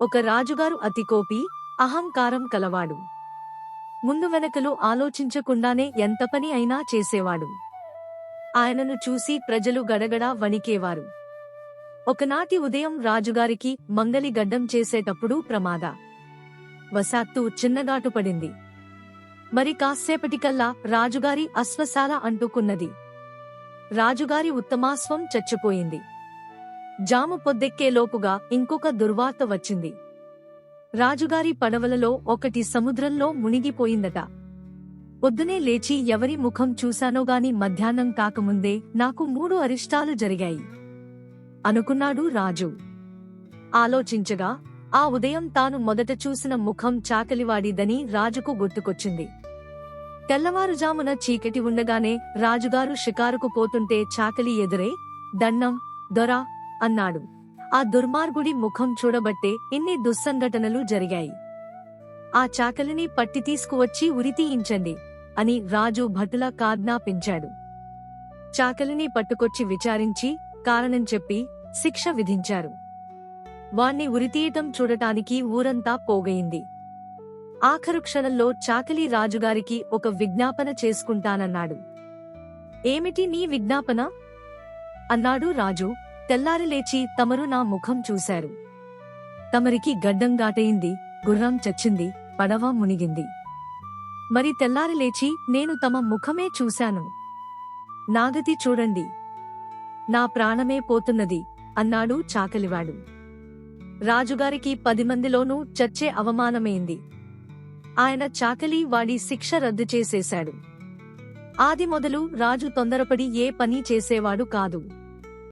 ఒక రాజుగారు అతికోపి అహంకారం కలవాడు. ముందు వెనకలు ఆలోచించకుండానే ఎంత పని అయినా చేసేవాడు. ఆయనను చూసి ప్రజలు గడగడా వణికేవారు. ఒకనాటి ఉదయం రాజుగారికి మంగలి గడ్డం చేసేటప్పుడు ప్రమాద. వశాత్తు చిన్నగాటు పడింది. మరి కాసేపటికల్లా రాజుగారి అశ్వశాల అంటుకున్నది. రాజుగారి ఉత్తమాశ్వం చచ్చిపోయింది. జాము పొద్దెక్కేలోపుగా ఇంకొక దుర్వార్త వచ్చింది. రాజుగారి పడవలలో ఒకటి సముద్రంలో మునిగిపోయిందట. పొద్దునే లేచి ఎవరి ముఖం చూశానోగాని మధ్యాహ్నం కాకముందే నాకు మూడు అరిష్టాలు జరిగాయి. అనుకున్నాడు రాజు. ఆలోచించగా ఆ ఉదయం తాను మొదట చూసిన ముఖం చాకలివాడిదని రాజుకు గుర్తుకొచ్చింది. తెల్లవారుజామున చీకటి ఉండగానే రాజుగారు షికారుకు పోతుంటే చాకలి ఎదురే దండం దొరా అన్నాడు. ఆ దుర్మార్గుడి ముఖం చూడబట్టే ఇన్ని దుస్సంఘటనలు జరిగాయి. ఆ చాకలిని పట్టి తీసుకువచ్చి ఉరితీయించండి అని రాజు భటుల కాజ్ఞాపించాడు. చాకలిని పట్టుకొచ్చి విచారించి కారణం చెప్పి శిక్ష విధించారు. వాణ్ణి ఉరితీయటం చూడటానికి ఊరంతా పోగయింది. ఆఖరు క్షణంలో చాకలి రాజుగారికి ఒక విజ్ఞాపన చేసుకుంటానన్నాడు. ఏమిటి నీ విజ్ఞాపన? అన్నాడు రాజు. తెల్లారి లేచి తమరు నా ముఖం చూశారు. తమరికి గడ్డం గాటయింది గుర్రం చచ్చింది పడవ మునిగింది. మరి తెల్లారి లేచి నేను తమ ముఖమే చూశాను. నాగతి చూడండి. నా ప్రాణమే పోతున్నది అన్నాడు చాకలివాడు. రాజుగారికి పది మందిలోనూ చచ్చే అవమానమైంది. ఆయన చాకలి వాడి శిక్ష రద్దు చేసేశాడు. ఆది మొదలు రాజు తొందరపడి ఏ పని చేసేవాడు కాదు.